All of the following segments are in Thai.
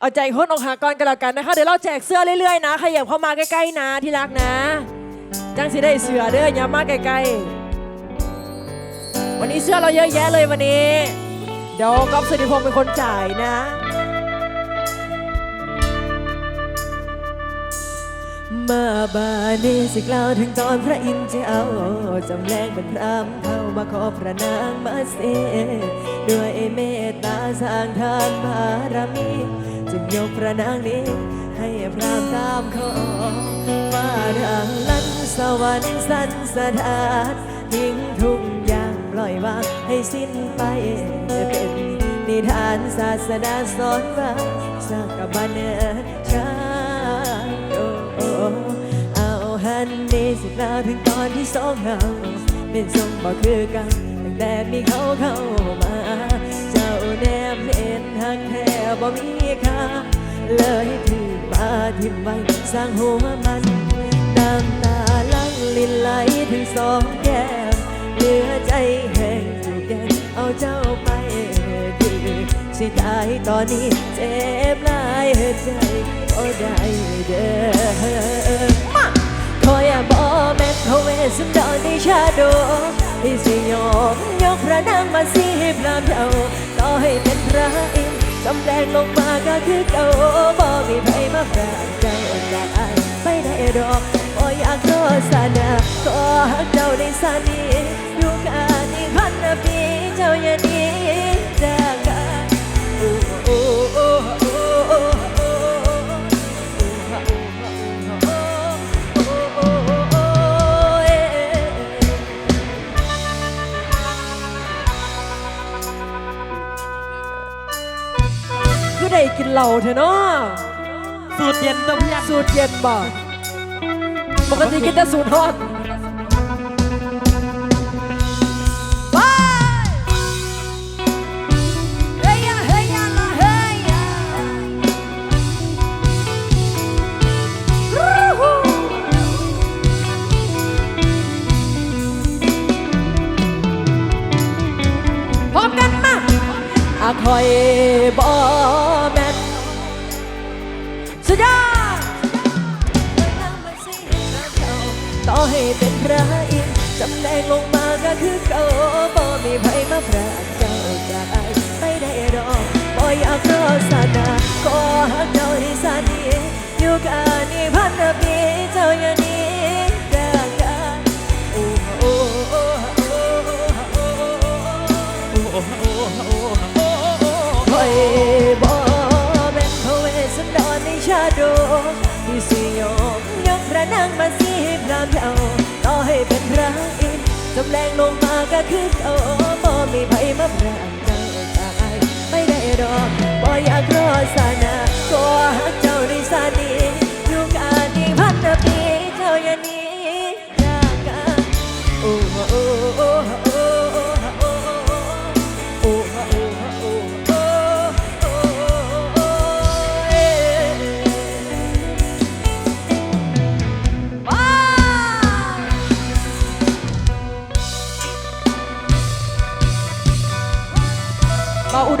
เอาใจคนอกหักก่อนกันแล้วกันนะคะ เดี๋ยวเราแจกเสื้อเรื่อยๆนะขยับเข้ามาใกล้ๆนะที่รักนะ จังสิได้เสื้อเด้ออย่ามาใกล้ๆ วันนี้เสื้อเราเยอะแยะเลยวันนี้ เดี๋ยวก๊อฟสุธิพงศ์เป็นคนจ่ายนะมาบานี้สิกล่าวถึงตอนพระอินทร์เจ้าจำแรงเป็นพรามเข้ามาขอพระนางมาเสด้วยเมตตาสร้างทานบารมี จึงยกพระนางนี้ ให้พรามตามขอฟ้าดังลันสวรรค์สันสถานทิ้งทุกอย่างปล่อยวางให้สิ้นไปเป็นนิทานศาสนาสอนว่าสักบันเนชาโอเอาฮันนี่สิกล่าถึงตอนที่สองเราเป็นทรงบอกคือกันตั้งแต่มีเขาเข้ามา เห็นหักแท้บ่มีค่าเลยถือมาทิมไว้สร้างหัวมันน้ำตาลังลินไหลถึงสองแก้มเหลือใจแห้งจูบแก้มเอาเจ้าไปคือสิตายตอนนี้เจ็บหลายใจก็ได้เด้อมาขอยบอกแม่เขาเวสันดอนในชาโด ที่สิยอมยกพระนางมาสิให้พรามเจ้าต่อให้เป็นพระอินทร์จำแดงลงมาก็คือเก่าบ่มีใครมาแปลกใจจากอายไม่ได้ดอกบ่อยากโฆษณาขอหักเจ้าในสานี เหล้าเถอะเนาะสูตรเย็นตัวเพียงสูตรเย็นบ่ปกติกินแต่สูตรฮอตไปเฮ้ยยะเฮ้ยยะละเฮ้ยยะรูฮูพร้อมกันมาอะคอยบอแมน สุดยอดต่อให้เป็นพระอินทร์จำแนงลงมาก็คือเขาบ่มีไผมาพรากเจ้าจากอายไม่ได้รอบ่อยากรอสานาขอหักเจ้าที่สานีอยู่กันนี่พันปีางมาสีพรามเจ้าต่อให้เป็นพระอินจำแรงลงมาก็คือเขาบ่มีไผมาพรากเจ้าตากอายไม่ได้ดอกบ่อยากรอสานาก็หักเจ้าในสานี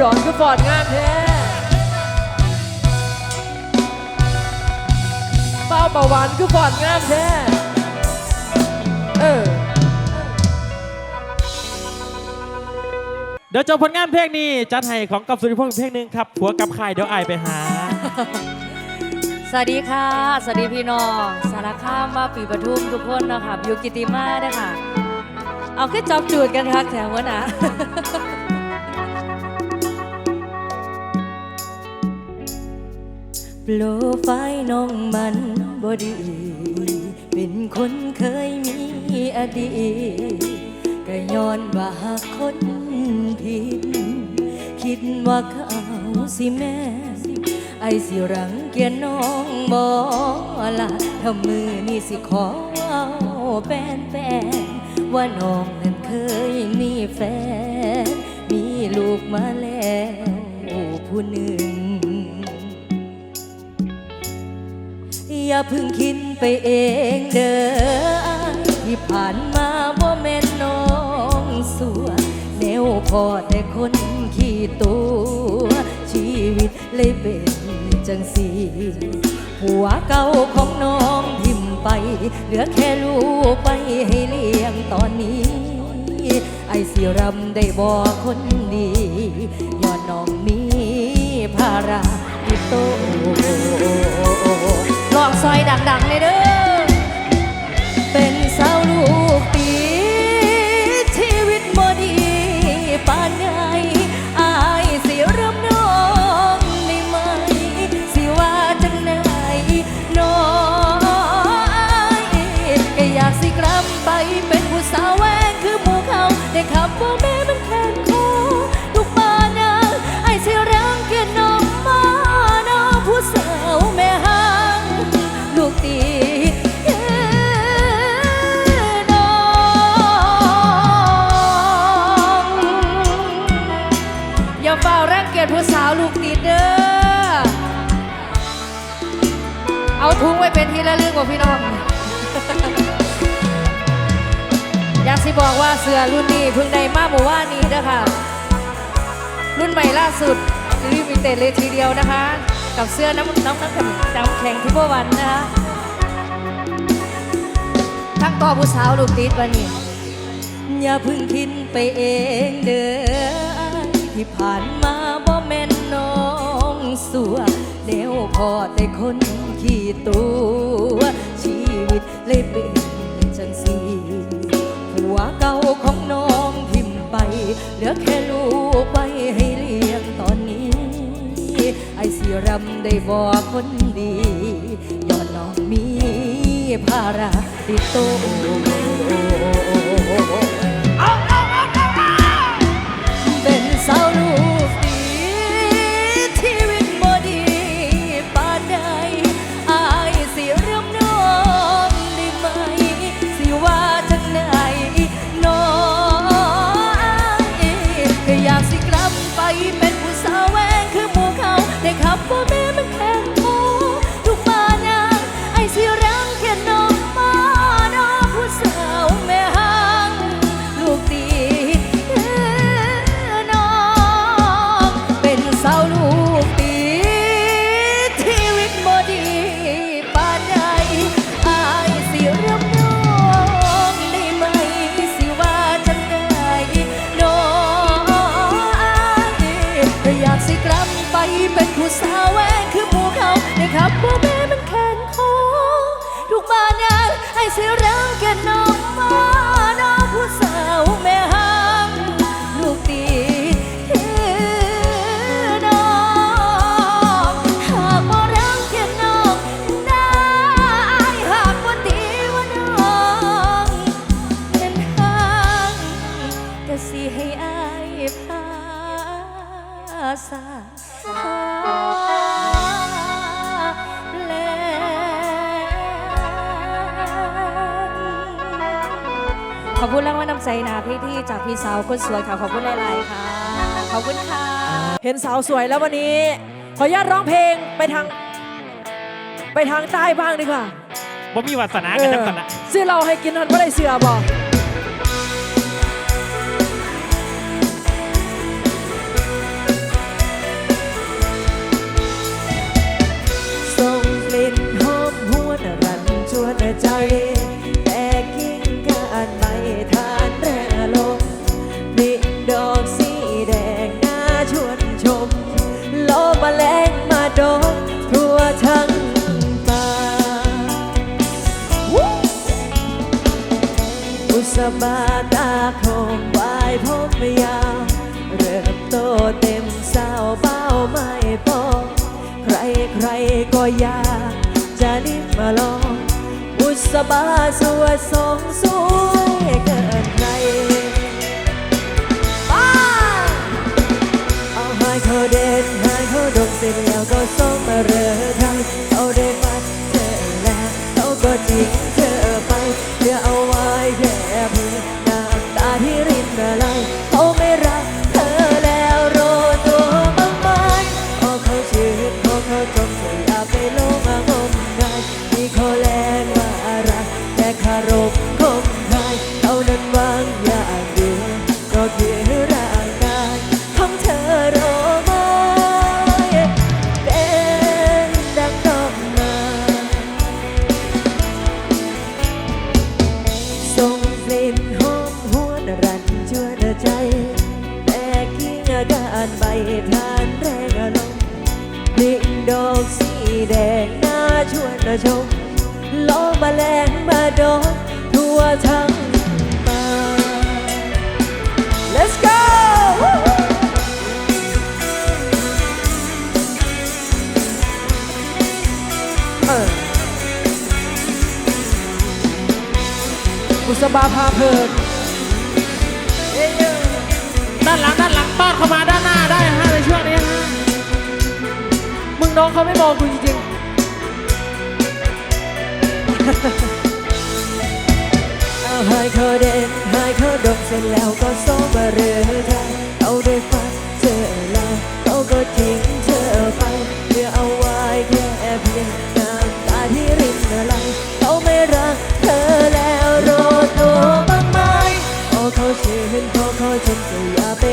มาอุดรคือฟอดงามแท้เป้าเบาหวานคือฟอดงามแท้เออเดี๋ยวจบผลงานเพลงนี้จัดให้ของกับสุริพงษ์เพลงหนึ่งครับผัวกับใครเดี๋ยวอายไปหา สวัสดีค่ะ สวัสดีพี่น้อง สารคามมาปีปทุมทุกคนนะคะอยู่กิติมาด้อค่ะ เอาขึ้นจอบจูดกันครับแถววะนะ โปรไฟน้องมันบอดี เป็นคนเคยมีอดีตก็ย้อนว่าหากคนผิด คิดว่าเขาสิแม่ไอสิรังเกียจน้องบอละทำมือนี่สิขอเอาแฟนแฟนว่าน้องนั้นเคยมีแฟน มีลูกมาแล้วผู้หนึ่ง อย่าพึ่งคิดไปเองเด้อที่ผ่านมาว่าแม่นน้องสัวแนวพอแต่คนขี้ตัว ชีวิตเลยเป็นจังสีผัวเก่าของน้องทิมไป เหลือแค่ลูกไปให้เลี้ยงตอนนี้ ไอสิรำได้บอกคนดียอดน้องมี ภาระติดโตลองซอยดังๆเลยเด้อเป็นสาวลูก อกว่าเสือรุ่นนี้เพิ่งได้มาเมื่านี้นะคะ รุ่นใหม่ล่าสุดรีมิเต็ดเลยทีเดียวนะคะ กับเสื้อน้ำน้องน้ำแข็งน้ำแข็งที่เมื่อวันนะคะทั้งต่อผู้สาวลูกติดวันนี้อย่าพึ่งคิดไปเองเด้อที่ผ่านมาบ่แม่นน้องสัวเดี๋ยวพอแต่คนขี้ตัว ชีวิตเลยเป็นจังสีผัวเก่า เหลือแค่ลูกไปให้เลี้ยงตอนนี้ ไอสิรำได้บอกคนดีย้อนน้องมีภาระติดตั ขอบคุณรางวัลน้ำใจนาพี่ที่จากพี่สาวคนสวยค่ะ ขอบคุณหลายๆค่ะ ขอบคุณค่ะ เห็นสาวสวยแล้ววันนี้ ขออนุญาตร้องเพลงไปทาง ไปทางใต้บ้างดีกว่า บ่มีวาสนากันจังสันนะซื้อเราให้กินมันไม่ได้เสือบอก อุสบาตาคมวายผมยาว เริ่มโตเต็มสาวเบ้าไม่ปองใครใครก็อยากจะลิ้มมาลองอุษบาสวดสองสวยเกินใคราย เข้ามาด้านหน้าได้ฮะในช่วงนี้ฮะมึงน้องเขาไม่มองกูจริงๆเอาให้เขาเด่นให้เขาดมเสร็จแล้วก็โซมาเรือไทยเขาได้ฟังเธอแล้วเขาก็ทิ้งเธอไปเหลือเอาไว้แค่เพียงน้ำตาที่รินไหลเขาไม่รักเธอแล้วโรตัวบ้างไหมพอเขาชื่นพอเขาชมก็อย่าไป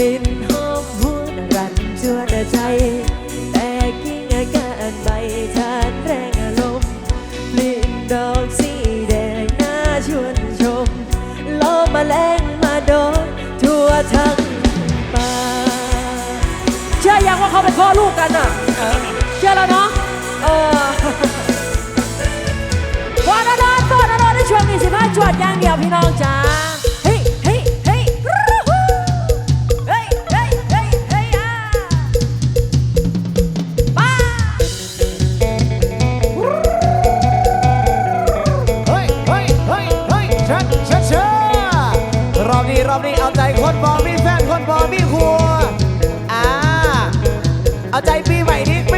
ลิ่นหอมหวนรันชวนใจ แต่กิ่งอาการใบทานแรงอารมณ์กลิ่นดอกสีแดงน่าชวนชมล้อมแมลงมาโดนทั่วทั้งป่าเชื่อยังว่าเขาเป็นพ่อลูกกันอะเชื่อแล้วเนาะเออวานอนอนตัวนอนในช่วงนี้สิมาจวดอย่างเดียวพี่น้องจ้า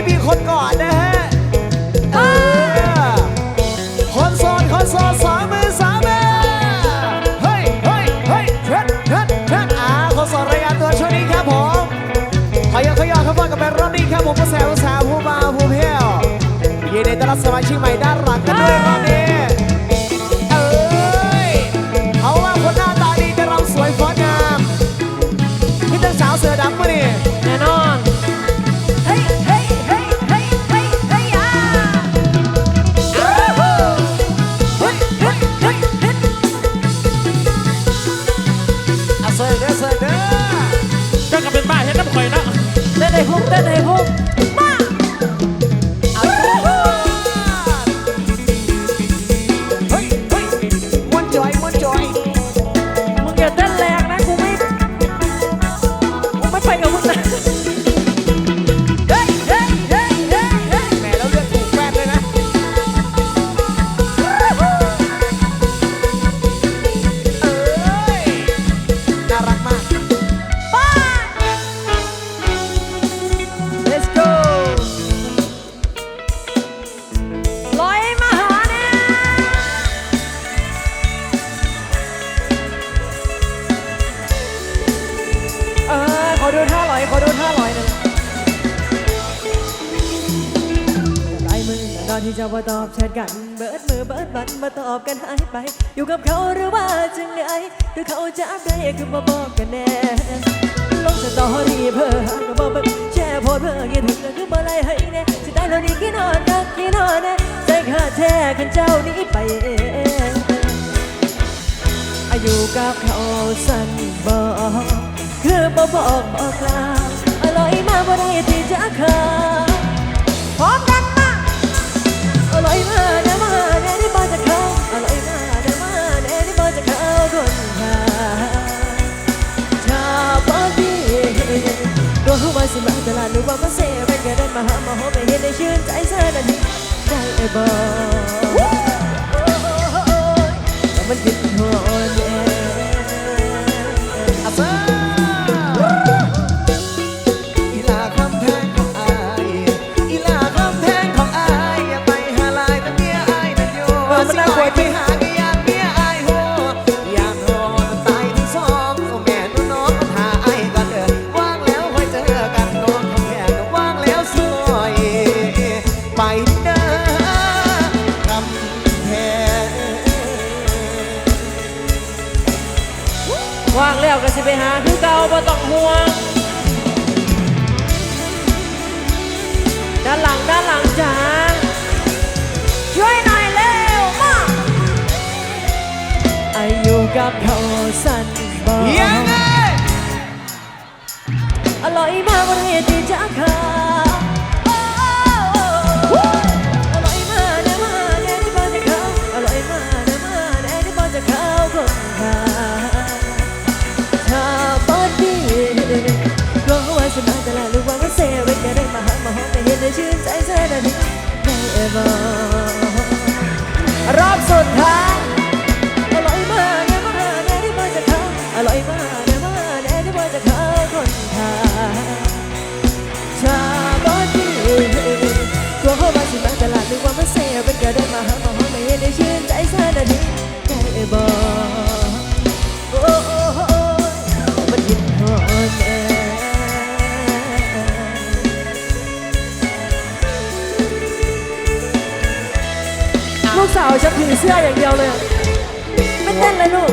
มีคนก่อนนะฮะเออคนโสดคนโสดสองมือสามมือเฮ้ยเฮ้ยเฮ้ยเชิญเชิญเชิญอ่าคนโสดรายงานตัวช่วงนี้ครับผมขยอขยอเข้ามากับเป็นรอบนี้ครับผมผู้แซวผู้สาวผู้มาผู้เพียวยินดีต้อนรับสมาชิกใหม่ด้านหลังกันด้วย เต้นาจะได้คือมาบอกกันแน่ลงสตอรี่เพื่อหาก็บอกเบิ่งแชร์โพสเพื่อคิดถึงก็คือบ่ไรให้แน่สิได้แล้วนี่กี่นอนนักกี่นอนแน่ใจขาแท้ขันเจ้านี้ไปเองอายุกับเขาสั่นบอกคือบ่บอกบอกกล่าวอร่อยมาบ่ได้ที่จะขาดพร้อมกันมาอร่อยมาเด้อมาเด้อที่บ่จะเข้า ตัวหัวสิมาตลาดหรือว่ามาเซเว่นก็เดินมาหามาหอมไม่เห็นได้ชื่นใจเสียนาทีได้บ่แต่มันผิดหัวแน่ สารดีได้บอลูกสาวฉันผีเสื้ออย่างเดียวเลย ไม่เต้นเลยลูก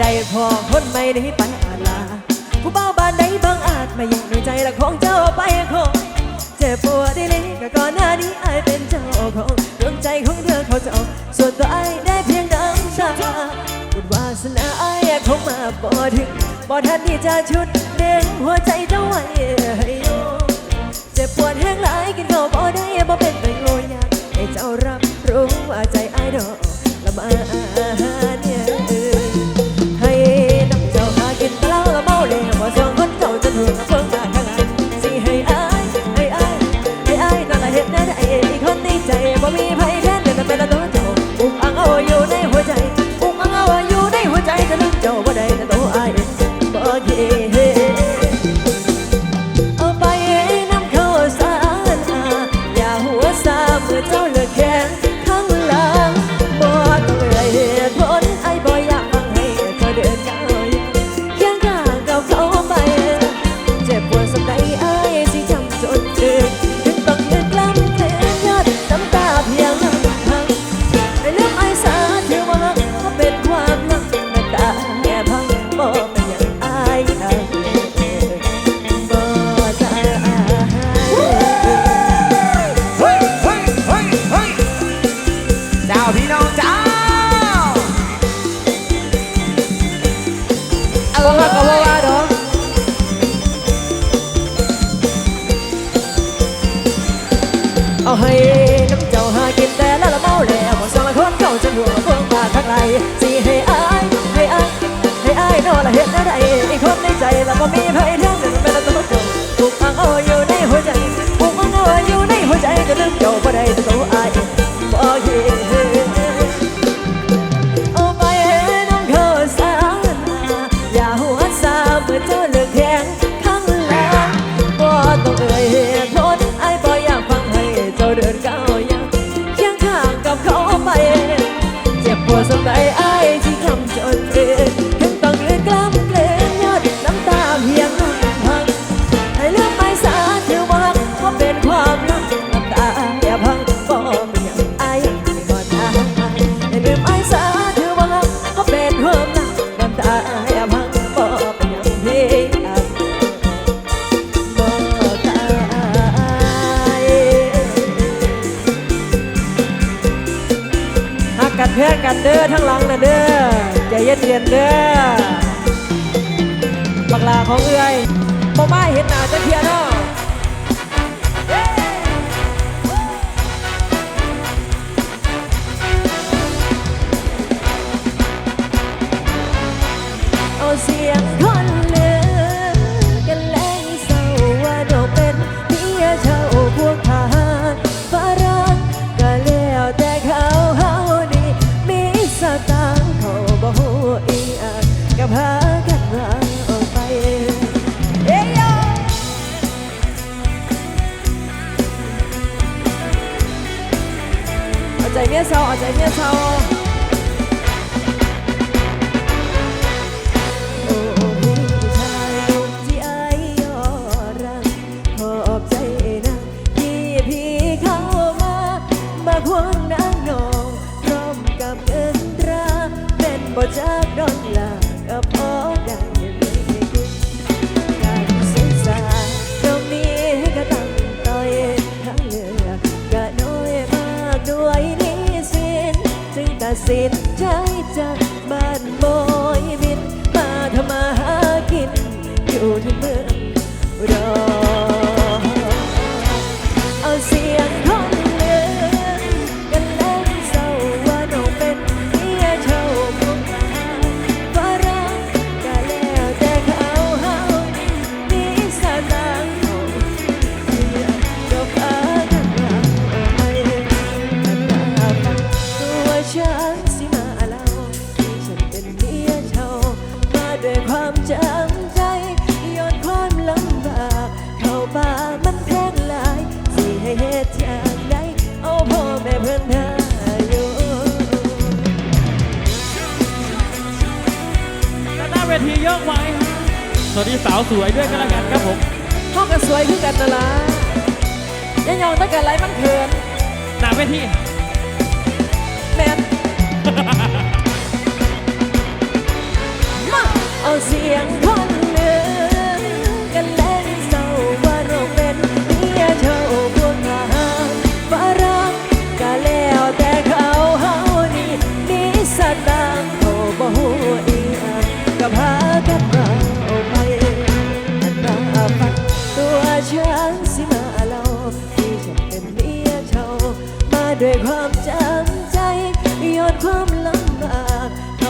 ได้พอคนไม่ได้ปัญหาลา ผู้เบาบานใดบางอาจไมายังในใจละของเจ้าไปคงเจ็บปวดได้เลยก็ก่อนหน้านี้อายเป็นเจ้าของดวงใจของเธอเขาจะเอาส่วนตัวอายได้เพียงน้ำชาบุญวาสนาอายคงมาบ่ถึงบ่ทันที่จะชุดเด้งหัวใจเจ้าไว้เจ็บปวดแห้งหลายกินข้าบ่ได้บ่เป็นไปโง่ยากให้เจ้ารับรู้ว่าใจอายดอกละมาเนี่ย สียนเหนือกันแรงเศร้าวเราเป็นเมียเช่าพวกทหารักงก็แล้วแต่เขาเฮานี่มีสตางค์เขาบอกก็ากันมาออกไปเอ้ยโย เอาใจเมียเศร้าเอาใจเมียเศร้า sit เวทียอไว้สวัสดีสาวสวยด้วยกันละกันครับผมห้องก็สวยคือกันนลาะยังยองตั้งแต่ไรมันเขินหนาเวทีแมนมาเอาเสียง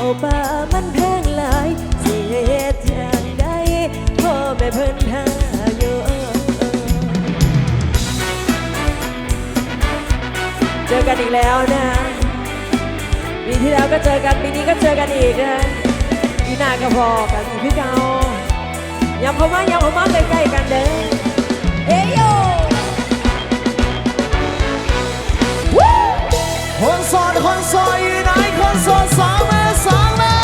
าป่ามันแพงหลายเสียอย่างใดพ่อแม่เพิ่นหาอยู่เจอกันอีกแล้วนะปีที่แล้วก็เจอกันปีนี้ก็เจอกันอีกนะปีหนาก็พอกันพี่เกายำเขามายำเขามาใกล้ๆกันเด้อเฮ้ยโยคนสอนคนซอย สดสองแม่สองแม่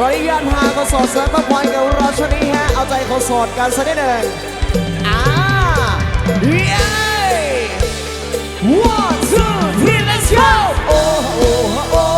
รอยยันหาก็สดเสริมพระพกับราชนีฮะเอาใจเขาสดกันสักนิดหนึ่งอ่าเย้ one two three let's go โอ้โอ้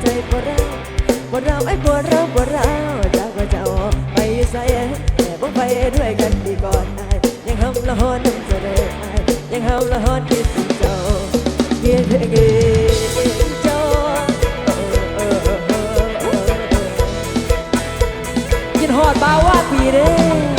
ใจปวดราวปวดราไอ้ปวดราวปวดราวจากว่าจะออกไปใส่แต่บ่ไปด้วยกันดีก่อนไอ้ยังห้ามละฮอนน้ำเสน่ห์ไอ้ยังห้ามละฮอนที่สุดเจ้าเพียงเพียงเจ้กินหอดบาว่าปีเด้